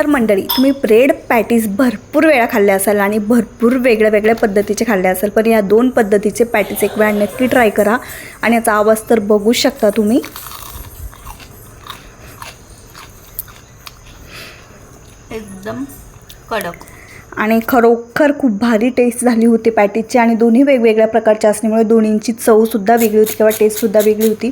तर मंडळी तुम्ही ब्रेड पॅटीस भरपूर वेळा खाल्ल्या असाल आणि भरपूर वेगळ्या वेगळ्या पद्धतीचे खाल्ले असाल पण या दोन पद्धतीचे पॅटीस एक वेळा नक्की ट्राय करा आणि याचा आवाज तर बघूच शकता तुम्ही. एकदम कडक. आणि खरोखर खूप भारी टेस्ट झाली होती पॅटीसची आणि दोन्ही वेगवेगळ्या प्रकारच्या असल्यामुळे दोन्हींची चवसुद्धा वेगळी होती किंवा टेस्टसुद्धा वेगळी होती.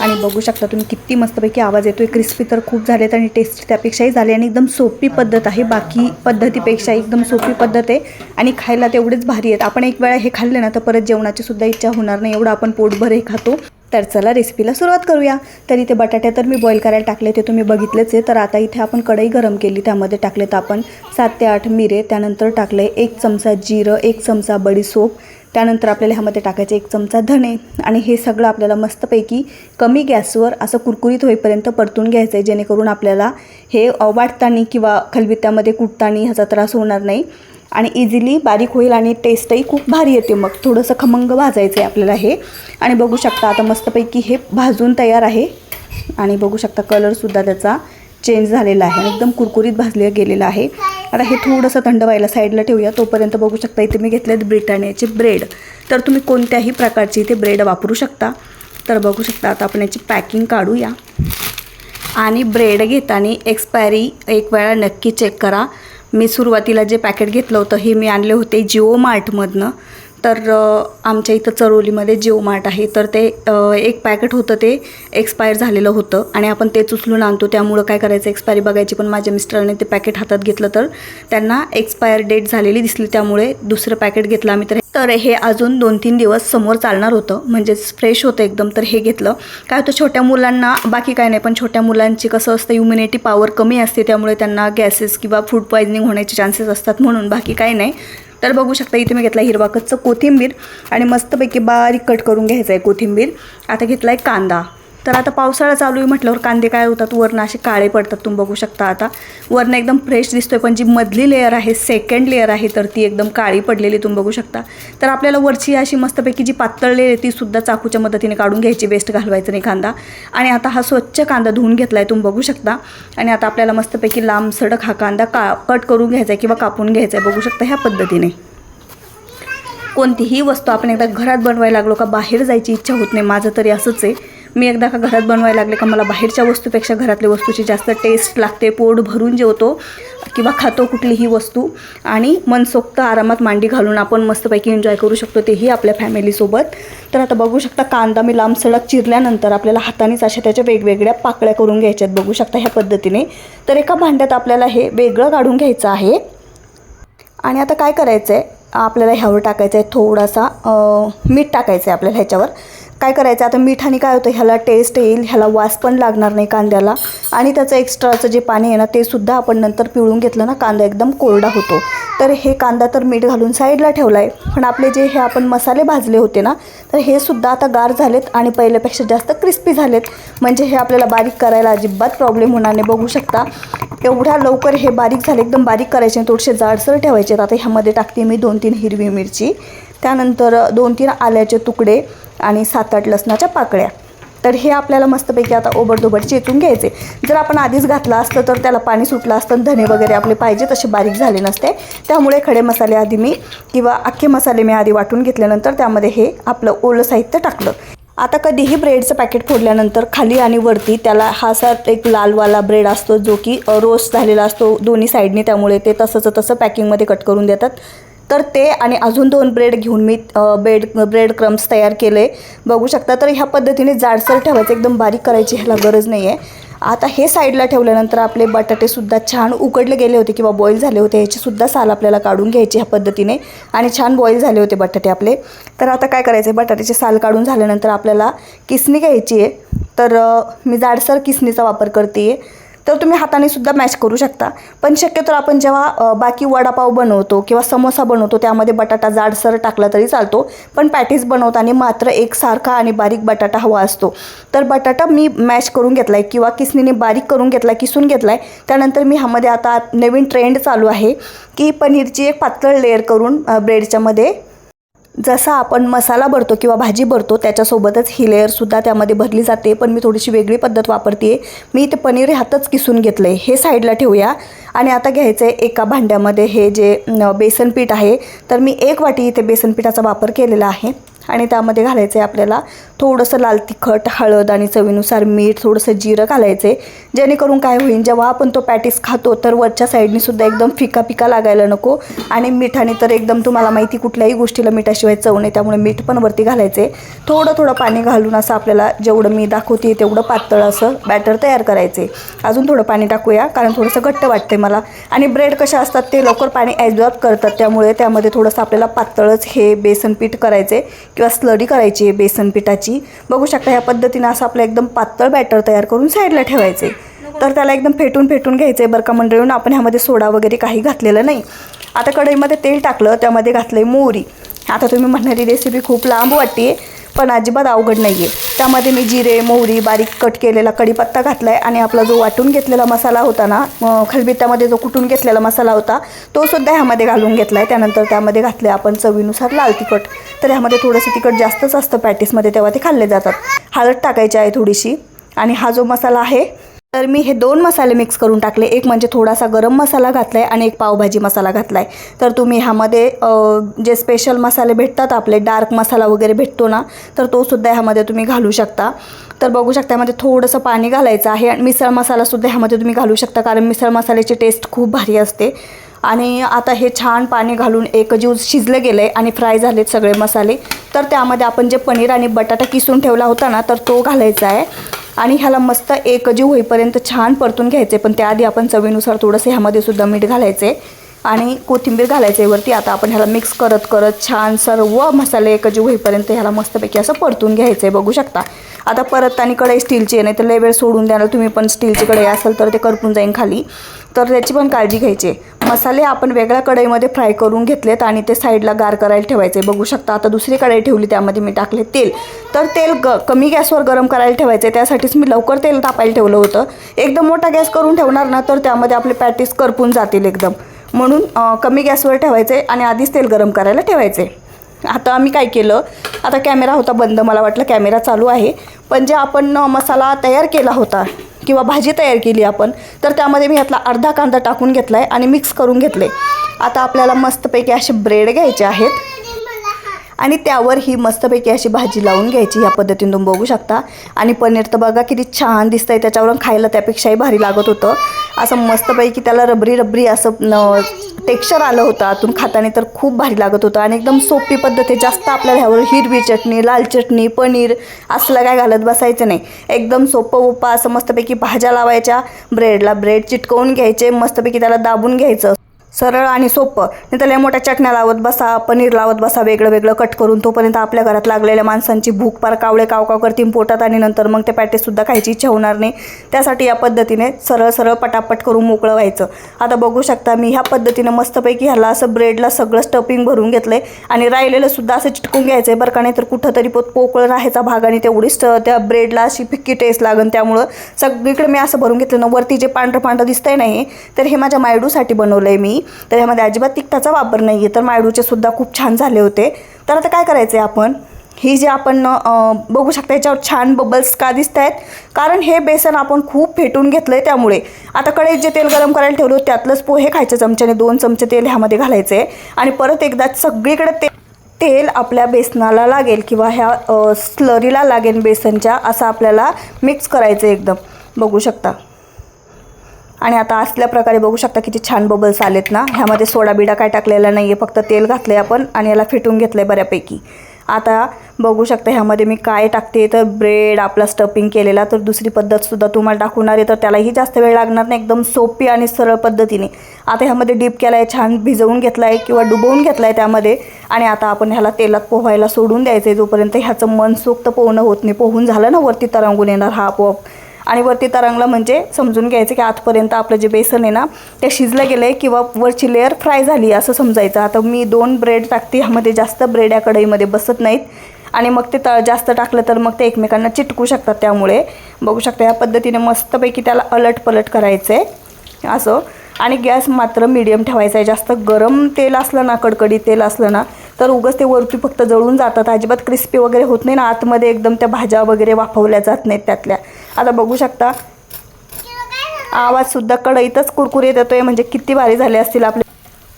आणि बघू शकता तुम्ही किती मस्तपैकी आवाज येतो आहे क्रिस्पी तर खूप झालेत आणि टेस्ट त्यापेक्षाही झाली आणि एकदम सोपी पद्धत आहे. बाकी पद्धतीपेक्षा एकदम सोपी पद्धत आहे. आणि खायला तेवढेच भारी आहेत. आपण एक वेळा हे खाल्ले ना तर परत जेवणाची सुद्धा इच्छा होणार नाही. एवढं आपण पोटभर हे खातो. तर चला रेसिपीला सुरुवात करूया. तर इथे बटाटे तर मी बॉईल करायला टाकले ते तुम्ही बघितलेच आहे. तर आता इथे आपण कढई गरम केली त्यामध्ये टाकले तर आपण सात ते आठ मिरे त्यानंतर टाकले एक चमचा जिरं एक चमचा बडीसोप त्यानंतर आपल्याला ह्यामध्ये टाकायचे एक चमचा धणे आणि हे सगळं आपल्याला मस्तपैकी कमी गॅसवर असं कुरकुरीत होईपर्यंत परतून घ्यायचं आहे जेणेकरून आपल्याला हे वाटताना किंवा खलबित्त्यामध्ये कुटताना ह्याचा त्रास होणार नाही. आणि इझिली बारीक होईल आणि टेस्टही खूप भारी येते. मग थोडंसं खमंग भाजायचं आहे आपल्याला हे. आणि बघू शकता आता मस्तपैकी हे भाजून तयार आहे. आणि बघू शकता कलरसुद्धा त्याचा चेंज झालेला आहे. एकदम कुरकुरीत भाजले गेलेलं आहे. आता हे थोडंसं थंड व्हायला साईडला ठेवूया. तोपर्यंत बघू शकता इथे मी घेतलेत ब्रिटानियाचे ब्रेड तर तुम्ही कोणत्याही प्रकारची इथे ब्रेड वापरू शकता. तर बघू शकता आता आपण याची पॅकिंग काढूया. आणि ब्रेड घेताना एक्सपायरी एक वेळा नक्की चेक करा. मी सुरुवातीला जे पॅकेट घेतलं होतं हे मी आणले होते जिओ मार्टमधनं. तर आमच्या इथं चरोलीमध्ये जिओ मार्ट आहे तर ते एक पॅकेट होतं ते एक्सपायर झालेलं होतं आणि आपण तेच उचलून आणतो. त्यामुळं काय करायचं एक्सपायरी बघायची. पण माझ्या मिस्टरने ते पॅकेट हातात घेतलं तर त्यांना एक्सपायर डेट झालेली दिसली. त्यामुळे दुसरं पॅकेट घेतलं आम्ही तर. तर हे अजून दोन तीन दिवस समोर चालणार होतं. म्हणजेच फ्रेश होतं एकदम तर हे घेतलं. काय होतं छोट्या मुलांना बाकी काय नाही पण छोट्या मुलांची कसं असतं इम्युनिटी पॉवर कमी असते. त्यामुळे त्यांना गॅसेस किंवा फूड पॉयझनिंग होण्याचे चान्सेस असतात म्हणून. बाकी काही नाही. तर बघू शकता इथे मी घेतला हिरवा कच्चं कोथिंबीर आणि मस्तपैकी बारीक कट करून घ्यायचं आहे कोथिंबीर. आता घेतला आहे कांदा. तर आता पावसाळा चालू आहे म्हटल्यावर कांदे काय होतात? वरनं असे काळे पडतात तुम्ही बघू शकता आता. वरनं एकदम फ्रेश दिसतोय पण जी मधली लेअर आहे सेकंड लेअर आहे तर ती एकदम काळी पडलेली तुम्ही बघू शकता. तर आपल्याला वरची अशी मस्तपैकी जी पातळ लेअर आहे ती सुद्धा चाकूच्या मदतीने काढून घ्यायची वेस्ट घालवायचं नाही कांदा. आणि आता हा स्वच्छ कांदा धुवून घेतला आहे तुम्ही बघू शकता. आणि आता आपल्याला मस्तपैकी लांब सडक हा कांदा का कट करून घ्यायचा आहे किंवा कापून घ्यायचा आहे बघू शकता ह्या पद्धतीने. कोणतीही वस्तू आपण एकदा घरात बनवायला लागलो का बाहेर जायची इच्छा होत नाही माझं तरी असंच आहे. मी एकदा का घरात बनवायला लागले का मला बाहेरच्या वस्तूपेक्षा घरातल्या वस्तूची जास्त टेस्ट लागते. पोट भरून जेवतो किंवा खातो कुठलीही वस्तू. आणि मनसोक्त आरामात मांडी घालून आपण मस्तपैकी एन्जॉय करू शकतो तेही आपल्या फॅमिलीसोबत तर आता बघू शकता कांदा मी लांब सडक चिरल्यानंतर आपल्याला हातानेच अशा त्याच्या वेगवेगळ्या पाकळ्या करून घ्यायच्यात. बघू शकता ह्या पद्धतीने. तर एका भांड्यात आपल्याला हे वेगळं काढून घ्यायचं आहे. आणि आता काय करायचं आहे आपल्याला ह्यावर टाकायचं आहे थोडासा मीठ टाकायचं आहे आपल्याला ह्याच्यावर. काय करायचं? आता मिठाने काय होतं? ह्याला टेस्ट येईल ह्याला वास पण लागणार नाही कांद्याला. आणि त्याचं एक्स्ट्राचं जे पाणी आहे ना ते सुद्धा आपण नंतर पिळून घेतलं ना कांदा एकदम कोरडा होतो. तर हे कांदा तर मीठ घालून साईडला ठेवला आहे पण आपले जे हे आपण मसाले भाजले होते ना तर हे सुद्धा आता गार झालेत आणि पहिल्यापेक्षा जास्त क्रिस्पी झालेत. म्हणजे हे आपल्याला बारीक करायला अजिबात प्रॉब्लेम होणार नाही. बघू शकता. एवढ्या लवकर हे बारीक झाले एकदम बारीक करायचे आणि थोडेसे जाडसर ठेवायचे. आता ह्यामध्ये टाकते मी दोन तीन हिरवी मिरची. त्यानंतर दोन तीन आल्याचे तुकडे. आणि सात आठ लसणाच्या पाकळ्या. तर हे आपल्याला मस्तपैकी आता ओबडधोबड चेचून घ्यायचे. जर आपण आधीच घातलं असतं तर त्याला पाणी सुटलं असतं धने वगैरे आपले पाहिजे तसे बारीक झाले नसते. त्यामुळे खडे मसाले आधी मी किंवा अख्खे मसाले मी आधी वाटून घेतल्यानंतर त्यामध्ये हे आपलं ओलं साहित्य टाकलं. आता कधीही ब्रेडचं पॅकेट फोडल्यानंतर खाली आणि वरती त्याला हा असा एक लालवाला ब्रेड असतो जो की रोस्ट झालेला असतो दोन्ही साईडने. त्यामुळे ते तसंच तसं पॅकिंगमध्ये कट करून देतात. तर ते आणि अजून दोन ब्रेड घेऊन मी ब्रेड ब्रेड क्रम्स तयार केले. बघू शकता तर ह्या पद्धतीने जाडसर ठेवायचं एकदम बारीक करायची ह्याला गरज नाही आहे आता हे साईडला ठेवल्यानंतर आपले बटाटेसुद्धा छान उकडले गेले होते किंवा बॉईल झाले होते ह्याचीसुद्धा साल आपल्याला काढून घ्यायची ह्या पद्धतीने. आणि छान बॉईल झाले होते बटाटे आपले. तर आता काय करायचं आहे बटाट्याचे साल काढून झाल्यानंतर आपल्याला किसणी घ्यायची आहे तर मी जाडसर किसणीचा वापर करते आहे तर तुम्ही हाताने सुद्धा मॅच करू शकता. पण शक्यतो आपण जेव्हा बाकी वडापाव बनवतो किंवा समोसा बनवतो त्यामध्ये बटाटा जाडसर टाकला तरी चालतो. पण पॅटीस बनवताना मात्र एकसारखा आणि बारीक बटाटा हवा असतो. तर बटाटा मी मॅश करून घेतला आहे किंवा किसनीने बारीक करून घेतला आहे किसून घेतला आहे त्यानंतर मी ह्यामध्ये आता नवीन ट्रेंड चालू आहे की पनीरची एक पातळ लेअर करून ब्रेडच्यामध्ये जसा आपण मसाला भरतो किंवा भाजी भरतो त्याच्यासोबतच ही लेअरसुद्धा त्यामध्ये भरली जाते. पण मी थोडीशी वेगळी पद्धत वापरते मी इथे पनीर ह्यातच किसून घेतलं आहे हे साईडला ठेवूया. आणि आता घ्यायचं आहे एका भांड्यामध्ये हे जे बेसनपीठ बेसन पीठ आहे. तर मी एक वाटी इथे बेसन पिठाचा वापर केलेला आहे. आणि त्यामध्ये घालायचं आहे आपल्याला थोडंसं लाल तिखट हळद आणि चवीनुसार मीठ थोडंसं जिरं घालायचं आहे जेणेकरून काय होईल जेव्हा आपण तो पॅटीस खातो तर वरच्या साईडनी सुद्धा एकदम फिका फिका लागायला नको. आणि मिठाने तर एकदम तुम्हाला माहिती कुठल्याही गोष्टीला मिठाशिवाय चव नाही त्यामुळे मीठ पण वरती घालायचं आहे थोडं थोडं पाणी घालून असं आपल्याला जेवढं मी दाखवते तेवढं पातळ असं बॅटर तयार करायचे अजून थोडं पाणी टाकूया कारण थोडंसं घट्ट वाटते मला. आणि ब्रेड कशा असतात ते लवकर पाणी ॲब्झॉर्ब करतात त्यामुळे त्यामध्ये थोडंसं आपल्याला पातळच हे बेसन पीठ करायचे किंवा स्लरी करायची आहे बेसन पिठाची. बघू शकता ह्या पद्धतीनं असं आपलं एकदम पातळ बॅटर तयार करून साईडला ठेवायचे. तर त्याला एकदम फेटून फेटून घ्यायचं आहे बरं का मंडळून. आपण ह्यामध्ये सोडा वगैरे काही घातलेलं नाही. आता कढईमध्ये तेल टाकलं त्यामध्ये घातलं आहे मोहरी. आता तुम्ही म्हणणारी रेसिपी खूप लांब वाटते पण अजिबात अवघड नाही आहे त्यामध्ये मी जिरे मोहरी बारीक कट केलेला कढीपत्ता घातला आहे आणि आपला जो वाटून घेतलेला मसाला होता ना खलबित्त्यामध्ये जो कुटून घेतलेला मसाला होता तो सुद्धा ह्यामध्ये घालून घेतला आहे त्यानंतर त्यामध्ये घातले आपण चवीनुसार लाल तिखट. तर ह्यामध्ये थोडंसं तिखट जास्तच असतं पॅटीसमध्ये तेव्हा ते खाल्ले जातात. हळद टाकायची आहे थोडीशी आणि हा जो मसाला आहे तर मी हे दोन मसाले मिक्स करून टाकले. एक म्हणजे थोडासा गरम मसाला घातला आहे आणि एक पावभाजी मसाला घातला आहे तर तुम्ही ह्यामध्ये जे स्पेशल मसाले भेटतात आपले डार्क मसाला वगैरे भेटतो ना तर तो सुद्धा ह्यामध्ये तुम्ही घालू शकता. तर बघू शकता ह्यामध्ये थोडंसं पाणी घालायचं आहे आणि मिसळ मसालासुद्धा ह्यामध्ये तुम्ही घालू शकता कारण मिसळ मसाल्याची टेस्ट खूप भारी असते. आणि आता हे छान पाणी घालून एक ज्यूस शिजलं गेलं आहे आणि फ्राय झालेत सगळे मसाले. तर त्यामध्ये आपण जे पनीर आणि बटाटा किसून ठेवला होता ना तर तो घालायचा आहे. आणि ह्याला मस्त एकजीव होईपर्यंत छान परतून घ्यायचे. पण त्याआधी आपण चवीनुसार थोडंसं ह्यामध्ये सुद्धा मीठ घालायचे. आणि कोथिंबीर घालायचे वरती. आता आपण ह्याला मिक्स करत करत छान सर्व मसाले एकजीव होईपर्यंत ह्याला मस्तपैकी असं परतून घ्यायचं आहे. बघू शकता. आता परत आणि कढई स्टीलची आहे नाही तर लय वेळ सोडून द्याल तुम्ही पण स्टीलची कढई असेल तर ते करपून जाईन खाली. तर त्याची पण काळजी घ्यायची आहे. मसाले आपण वेगळ्या कढईमध्ये फ्राय करून घेतलेत आणि ते साईडला गार करायला ठेवायचे. बघू शकता. आता दुसरी कढई ठेवली त्यामध्ये मी टाकले तेल. तर तेल ग कमी गॅसवर गरम करायला ठेवायचे. त्यासाठीच मी लवकर तेल तापायला ठेवलं होतं. एकदम मोठा गॅस करून ठेवणार ना तर त्यामध्ये आपले पॅटीस करपून जातील एकदम. म्हणून कमी गॅसवर ठेवायचे आणि आधीच तेल गरम करायला ठेवायचे. आता आम्ही काय केलं आता कॅमेरा होता बंद मला वाटलं कॅमेरा चालू आहे. पण जे आपण मसाला तयार केला होता किंवा भाजी तयार केली आपण तर त्यामध्ये मी ह्यातला अर्धा कांदा टाकून घेतला आहे आणि मिक्स करून घेतले आता आपल्याला मस्तपैकी असे ब्रेड घ्यायचे आहेत. आणि त्यावर ही मस्तपैकी अशी भाजी लावून घ्यायची ह्या पद्धतीने तुम्ही बघू शकता. आणि पनीर तर बघा किती छान दिसतंय त्याच्यावरून खायला त्यापेक्षाही भारी लागत होतं. असं मस्तपैकी त्याला रबरी रबरी असं टेक्स्चर आलं होतं आतून खाताना तर खूप भारी लागत होतं. आणि एकदम सोपी पद्धत आहे जास्त आपल्याला ह्यावर हिरवी चटणी लाल चटणी पनीर असलं काय घालत बसायचं नाही. एकदम सोपं उप्पा असं मस्तपैकी भाज्या लावायच्या ब्रेडला ब्रेड चिटकवून घ्यायचे मस्तपैकी त्याला दाबून घ्यायचं. सरळ आणि सोपं. नाही तर लय मोठ्या चटण्या लावत बसा पनीर लावत बसा वेगळं वेगळं कट करून तोपर्यंत आपल्या घरात लागलेल्या माणसांची भूक पार कावळे काव काव करतील पोटात आणि नंतर मग ते पॅटेसुद्धा खायची इच्छा होणार नाही. त्यासाठी या पद्धतीने सरळ सरळ पटापट करून मोकळं व्हायचं. आता बघू शकता मी ह्या पद्धतीनं मस्तपैकी ह्याला असं ब्रेडला सगळं स्टफिंग भरून घेतलं आहे आणि राहिलेलं सुद्धा असं चिटकून घ्यायचं आहे बरं का नाही तर कुठंतरी पोत पोकळ राहायचा भाग आणि तेवढीच त्या ब्रेडला अशी फिक्की टेस्ट लागन त्यामुळं. सगळीकडे मी असं भरून घेतलं ना वरती जे पांढरं पांढरं दिसतंय नाही तर हे माझ्या मायडूसाठी बनवलं आहे मी. तर ह्यामध्ये अजिबात तिखटाचा वापर नाही आहे तर मायडूचे सुद्धा खूप छान झाले होते. तर आता काय करायचं आहे आपण? ही जी आपण बघू शकता याच्यावर छान बबल्स का दिसत आहेत कारण हे बेसन आपण खूप फेटून घेतलं आहे त्यामुळे. आता कढईत जे तेल गरम करायला ठेवलं होतं त्यातलंच पोहे खायच्या चमच्याने दोन चमचे तेल ह्यामध्ये घालायचे आहे आणि परत एकदा सगळीकडे ते तेल आपल्या बेसनाला लागेल किंवा ह्या स्लरीला लागेल बेसनच्या असं आपल्याला मिक्स करायचं आहे एकदम. बघू शकता. आणि आता असल्या प्रकारे बघू शकता किती छान बबल्स आलेत ना. ह्यामध्ये सोडा बिडा काय टाकलेला नाही आहे फक्त तेल घातलं आहे आपण आणि याला फिटून घेतलं आहे बऱ्यापैकी. आता बघू शकता ह्यामध्ये मी काय टाकते तर ब्रेड आपला स्टफिंग केलेला तर दुसरी पद्धतसुद्धा तुम्हाला टाकणार आहे तर त्यालाही जास्त वेळ लागणार नाही एकदम सोपी आणि सरळ पद्धतीने. आता ह्यामध्ये डीप केला आहे छान भिजवून घेतला आहे किंवा डुबवून घेतला आहे त्यामध्ये आणि आता आपण ह्याला तेलात पोहायला सोडून द्यायचं आहे जोपर्यंत ह्याचं मनसोक्त पोहणं होत नाही पोहून झालं ना वरती तरंगून येणार हा आपोआप. आणि वरती तरंगला म्हणजे समजून घ्यायचं की आतपर्यंत आपलं जे बेसन आहे ना ते शिजलं गेलं आहे किंवा वरची लेअर फ्राय झाली असं समजायचं. आता मी दोन ब्रेड टाकते ह्यामध्ये जास्त ब्रेड या कढईमध्ये बसत नाहीत. आणि मग ते त जास्त टाकलं तर मग ते एकमेकांना चिटकू शकतात त्यामुळे. बघू शकता या पद्धतीने मस्तपैकी त्याला अलट पलट करायचं आहे असं. आणि गॅस मात्र मीडियम ठेवायचा आहे. जास्त गरम तेल असलं ना कडकडी तेल असलं ना तर उगस ते वरती फक्त जळून जातात. अजिबात क्रिस्पी वगैरे होत नाही ना. आतमध्ये एकदम त्या भाज्या वगैरे वाफवल्या जात नाहीत त्यातल्या. आता बघू शकता आवाजसुद्धा कढईतच कुरकुरीत येतोय. म्हणजे किती भारी झाले असतील आपले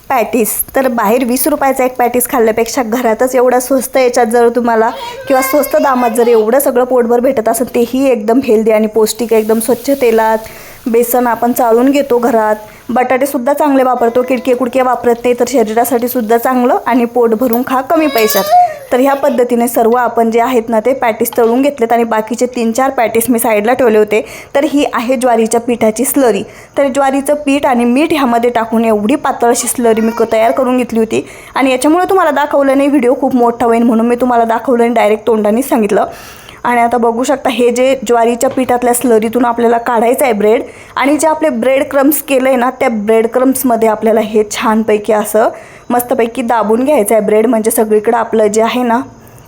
पॅटीस. तर बाहेर वीस रुपयाचा एक पॅटीस खाल्ल्यापेक्षा घरातच एवढा स्वस्त याच्यात जर तुम्हाला किंवा स्वस्त दामात जर एवढं सगळं पोटभर भेटत असेल तेही एकदम हेल्दी आणि पौष्टिक एकदम स्वच्छ तेलात बेसन आपण चाळून घेतो घरात. बटाटेसुद्धा चांगले वापरतो. किडके कुडके वापरत नाही तर शरीरासाठी सुद्धा चांगलं आणि पोट भरून खा कमी पैशात. तर ह्या पद्धतीने सर्व आपण जे आहेत ना ते पॅटीस तळून घेतलेत आणि बाकीचे तीन चार पॅटीस मी साईडला ठेवले होते. तर ही आहे ज्वारीच्या पिठाची स्लरी. तर ज्वारीचं पीठ आणि मीठ ह्यामध्ये टाकून एवढी पातळ अशी स्लरी मी तयार करून घेतली होती. आणि याच्यामुळे तुम्हाला दाखवलं नाही व्हिडिओ खूप मोठा होईल म्हणून मी तुम्हाला दाखवलं आणि डायरेक्ट तोंडाने सांगितलं. आणि आता बघू शकता हे जे ज्वारीच्या पिठातल्या स्लरीतून आपल्याला काढायचं आहे ब्रेड आणि जे आपले ब्रेड क्रम्स केलं आहे ना त्या ब्रेड क्रम्समध्ये आपल्याला हे छानपैकी असं मस्तपैकी दाबून घ्यायचं आहे ब्रेड म्हणजे सगळीकडं आपलं जे आहे ना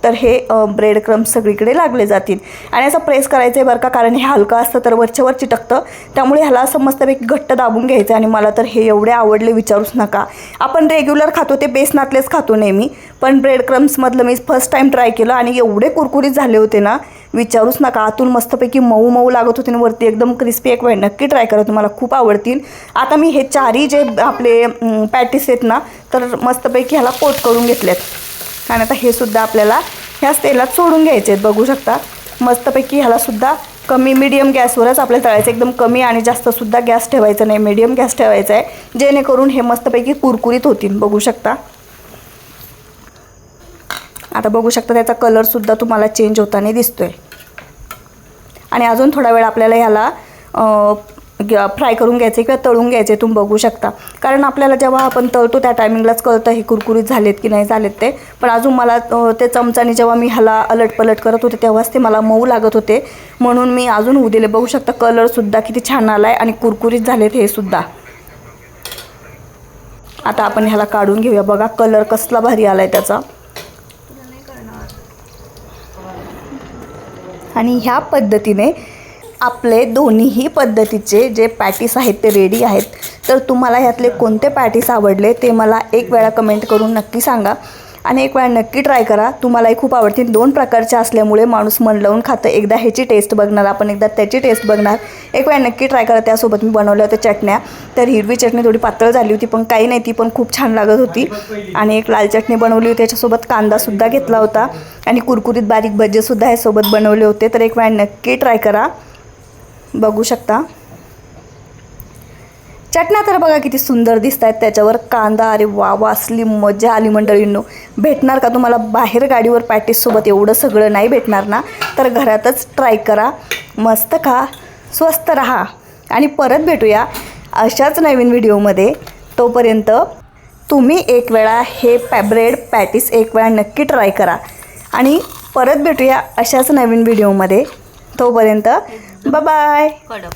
तर हे ब्रेड क्रम्स सगळीकडे लागले जातील. आणि असं प्रेस करायचं आहे बरं का कारण हे हलकं असतं तर वरच्या वर चिटकतं. त्यामुळे ह्याला असं मस्तपैकी घट्ट दाबून घ्यायचं आणि मला तर हे एवढे आवडले विचारूच नका. आपण रेग्युलर खातो ते बेसनातलेच खातो नेहमी. पण ब्रेड क्रम्समधलं मी फर्स्ट टाईम ट्राय केलं आणि एवढे कुरकुरीत झाले होते ना विचारूच नका. आतून मस्तपैकी मऊ मऊ लागत होते आणि वरती एकदम क्रिस्पी एक वेळ नक्की ट्राय करा तुम्हाला खूप आवडतील. आता मी हे चारही जे आपले पॅटीस आहेत ना तर मस्तपैकी ह्याला कोट करून घेतलेत कारण आता हे सुद्धा आपल्याला ह्याच तेलात सोडून घ्यायचे आहेत बघू शकता. मस्तपैकी ह्यालासुद्धा कमी मिडियम गॅसवरच आपल्याला तळायचं एकदम कमी आणि जास्तसुद्धा गॅस ठेवायचा नाही मीडियम गॅस ठेवायचा आहे जेणेकरून हे मस्तपैकी कुरकुरीत होतील बघू शकता. आता बघू शकता त्याचा कलरसुद्धा तुम्हाला चेंज होताना दिसतो आहे आणि अजून थोडा वेळ आपल्याला ह्याला फ्राय करून घ्यायचे किंवा तळून घ्यायचे तुम्ही बघू शकता. कारण आपल्याला जेव्हा आपण तळतो त्या टायमिंगलाच कळतं हे कुरकुरीत झालेत की नाही झालेत ते. पण अजून मला ते चमचाने जेव्हा मी ह्याला अलटपलट करत होते तेव्हाच ते मला मऊ लागत होते. म्हणून मी अजून होऊ दिले बघू शकता कलरसुद्धा किती छान आला आहे आणि कुरकुरीत झालेत हे सुद्धा. आता आपण ह्याला काढून घेऊया. बघा कलर कसला भारी आला आहे त्याचा. आणि ह्या पद्धतीने आपले दोन्हीही पद्धतीचे जे पॅटीस आहेत ते रेडी आहेत. तर तुम्हाला ह्यातले कोणते पॅटीस आवडले ते मला एक वेळा कमेंट करून नक्की सांगा. आणि एक वेळा नक्की ट्राय करा. तुम्हालाही खूप आवडतील. दोन प्रकारचे असल्यामुळे माणूस मन लावून खातं. एकदा ह्याची टेस्ट बघणार आपण एकदा त्याची टेस्ट बघणार. एक वेळा नक्की ट्राय करा. त्यासोबत मी बनवल्या होत्या चटण्या. तर हिरवी चटणी थोडी पातळ झाली होती पण काही नाही. ती पण खूप छान लागत होती. आणि एक लाल चटणी बनवली होती. त्याच्यासोबत कांदासुद्धा घेतला होता. आणि कुरकुरीत बारीक भजेसुद्धा ह्यासोबत बनवले होते. तर एक वेळा नक्की ट्राय करा. बघू शकता. चटण्या तर बघा किती सुंदर दिसत आहेत त्याच्यावर कांदा अरे वा वा असली मजा आली मंडळींनो. भेटणार का तुम्हाला बाहेर गाडीवर पॅटीससोबत एवढं सगळं नाही भेटणार ना. तर घरातच ट्राय करा. मस्त खा. स्वस्त राहा. आणि परत भेटूया अशाच नवीन व्हिडिओमध्ये. तोपर्यंत तुम्ही एक वेळा हे पॅ ब्रेड पॅटीस एक वेळा नक्की ट्राय करा. आणि परत भेटूया अशाच नवीन व्हिडिओमध्ये. तोपर्यंत बाय कडक.